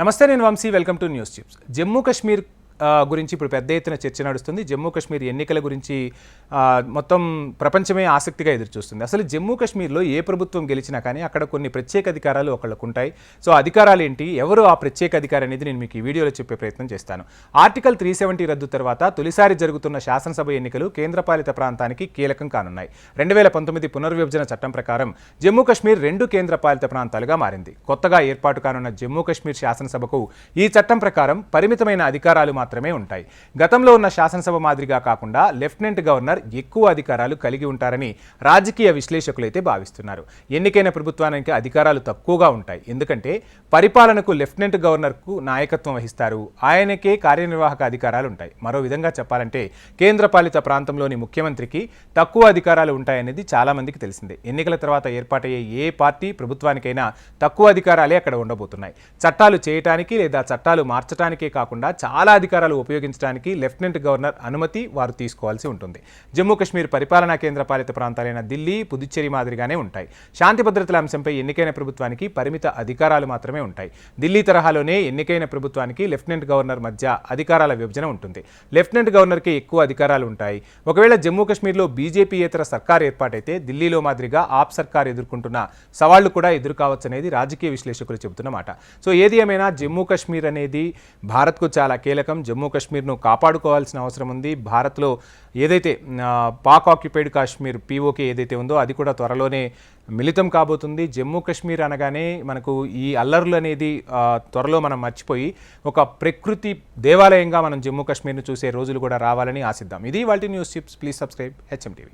నమస్తే నేను Vamsi. Welcome to news chips. Jammu Kashmir గురించి ఇప్పుడు పెద్ద ఎత్తున చర్చ నడుస్తుంది. జమ్మూ కాశ్మీర్ ఎన్నికల గురించి మొత్తం ప్రపంచమే ఆసక్తిగా ఎదురుచూస్తుంది. అసలు జమ్మూ కాశ్మీర్లో ఏ ప్రభుత్వం గెలిచినా కానీ అక్కడ కొన్ని ప్రత్యేక అధికారాలు ఒకళ్ళకు ఉంటాయి సో అధికారాలు ఏంటి ఎవరు ఆ ప్రత్యేక అధికారి అనేది నేను మీకు ఈ వీడియోలో చెప్పే ప్రయత్నం చేస్తాను. ఆర్టికల్ త్రీ సెవెంటీ రద్దు తర్వాత తొలిసారి జరుగుతున్న శాసనసభ ఎన్నికలు కేంద్రపాలిత ప్రాంతానికి కీలకం కానున్నాయి. రెండు వేల పంతొమ్మిది పునర్విభజన చట్టం ప్రకారం జమ్మూ కాశ్మీర్ రెండు కేంద్రపాలిత ప్రాంతాలుగా మారింది. కొత్తగా ఏర్పాటు కానున్న జమ్మూ కాశ్మీర్ శాసనసభకు ఈ చట్టం ప్రకారం పరిమితమైన అధికారాలు మాత్రం మాత్రమే ఉంటాయి. గతంలో ఉన్న శాసనసభ మాదిరిగా కాకుండా లెఫ్టినెంట్ గవర్నర్ ఎక్కువ అధికారాలు కలిగి ఉంటారని రాజకీయ విశ్లేషకులైతే భావిస్తున్నారు. ఎన్నికైన ప్రభుత్వానికి అధికారాలు తక్కువగా ఉంటాయి. ఎందుకంటే పరిపాలనకు లెఫ్టినెంట్ గవర్నర్కు నాయకత్వం వహిస్తారు. ఆయనకే కార్యనిర్వాహక అధికారాలు ఉంటాయి. మరో విధంగా చెప్పాలంటే కేంద్రపాలిత ప్రాంతంలోని ముఖ్యమంత్రికి తక్కువ అధికారాలు ఉంటాయనేది చాలా మందికి తెలిసిందే. ఎన్నికల తర్వాత ఏర్పాటయ్యే ఏ పార్టీ ప్రభుత్వానికైనా తక్కువ అధికారాలే అక్కడ ఉండబోతున్నాయి. చట్టాలు చేయటానికి లేదా చట్టాలు మార్చడానికే కాకుండా చాలా అధికారాలు ఉపయోగించడానికి లెఫ్టినెంట్ గవర్నర్ అనుమతి వారు తీసుకోవాల్సి ఉంటుంది. జమ్మూ కాశ్మీర్ పరిపాలనా కేంద్ర పాలిత ప్రాంతాలైన ఢిల్లీ పుదుచ్చేరి మాదిరిగానే ఉంటాయి. శాంతి భద్రతల అంశంపై ఎన్నికైన ప్రభుత్వానికి పరిమిత అధికారాలు మాత్రమే ఉంటాయి. ఢిల్లీ తరహాలోనే ఎన్నికైన ప్రభుత్వానికి లెఫ్టినెంట్ గవర్నర్ మధ్య అధికారాల విభజన ఉంటుంది. లెఫ్టినెంట్ గవర్నర్కి ఎక్కువ అధికారాలు ఉంటాయి. ఒకవేళ జమ్మూ కశ్మీర్లో బీజేపీయేతర సర్కార్ ఏర్పాటైతే ఢిల్లీలో మాదిరిగా ఆప్ సర్కార్ ఎదుర్కొంటున్న సవాళ్ళు కూడా ఎదుర్కావచ్చనేది రాజకీయ విశ్లేషకులు చెబుతున్న మాట. సో ఏది ఏమైనా జమ్మూ కాశ్మీర్ అనేది భారత్కు చాలా కీలకం జమ్మూ కాశ్మీర్ను కాపాడుకోవాల్సిన అవసరం ఉంది. భారత్లో ఏదైతే పాక్ ఆక్యుపైడ్ కాశ్మీర్ పీఓకే ఏదైతే ఉందో అది కూడా త్వరలోనే మిళితం కాబోతుంది. జమ్మూ కాశ్మీర్ అనగానే మనకు ఈ అల్లర్లు అనేది త్వరలో మనం మర్చిపోయి ఒక ప్రకృతి దేవాలయంగా మనం జమ్మూ కాశ్మీర్ను చూసే రోజులు కూడా రావాలని ఆశిద్దాం. ఇది వాటి news chips please subscribe HM TV